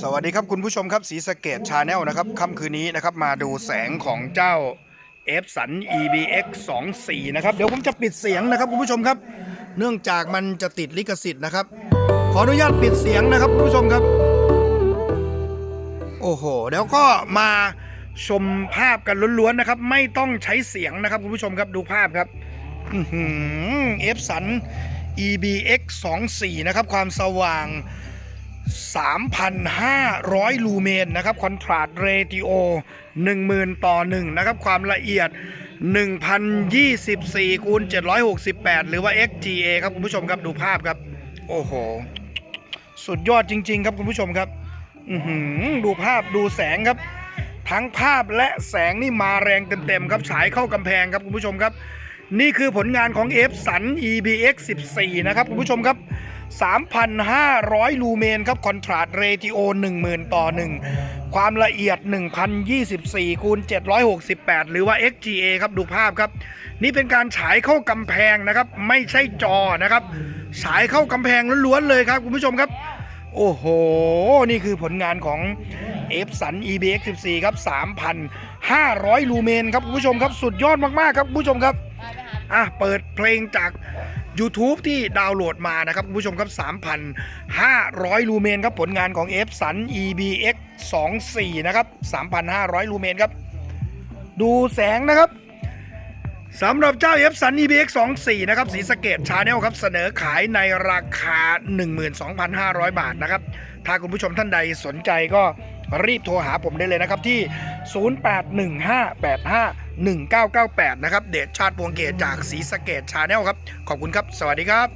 สวัสดีครับคุณผู้ชมครับสีสเกตชาแนลนะครับค่ำคืนนี้นะครับมาดูแสงของเจ้า f สัน EBX 24นะครับเดี๋ยวผมจะปิดเสียงนะครับคุณผู้ชมครับ เนื่องจากมันจะติดลิขสิทธิ์นะครับ ขออนุญาตปิดเสียงนะครับคุณผู้ชมครับ โอ้โหเดี๋ยวก็มาชมภาพกันล้วนๆนะครับ ไม่ต้องใช้เสียงนะครับคุณผู้ชมครับดูภาพครับเอฟสัน EBX 24นะครับความสว่าง 3,500 ลูเมนนะครับคอนทราสเรติโอ10,000 ต่อ 1 นะครับ ความละเอียด 1,024คูณ768 หรือว่า XGA ครับคุณผู้ชมครับดูภาพครับ โอ้โห สุดยอดจริง ๆ ครับคุณผู้ชมครับดูภาพดูแสงครับ ทั้งภาพและแสงนี่มาแรงเต็ม ๆ ครับฉายเข้ากำแพงครับคุณผู้ชมครับ นี่คือผลงานของ F สัน EBX 14 นะครับคุณผู้ชมครับ 3,500 ลูเมนครับคอนทราสเรติโอ10,000 ต่อ 1 ความละเอียด 1,024 คูณ 768 หรือว่า XGA ครับดูภาพครับ นี่เป็นการฉายเข้ากำแพงนะครับ ไม่ใช่จอนะครับ ฉายเข้ากำแพงล้วนๆเลยครับ คุณผู้ชมครับ โอ้โห นี่คือผลงานของ f สัน EBX 14 ครับ 3,500 ลูเมนครับคุณผู้ชมครับ สุดยอดมากๆครับคุณผู้ชมครับ อะ เปิดเพลงจาก YouTube ที่ดาวน์โหลดมานะครับคุณผู้ชมครับ 3,500 ลูเมนครับผลงานของ f สัน EBX 24นะครับ 3,500 ลูเมนครับ ดูแสงนะครับสำหรับเจ้า F สัน EBX 24นะครับสีสเกตชาแนลครับ เสนอขายในราคา 12,500 บาทนะครับ ถ้าคุณผู้ชมท่านใดสนใจก็ รีบโทรหาผมได้เลยนะครับที่ 0815851998 นะครับ เดชชาติพวงเกตจากสีสะเกตชาแนลครับ ขอบคุณครับ สวัสดีครับ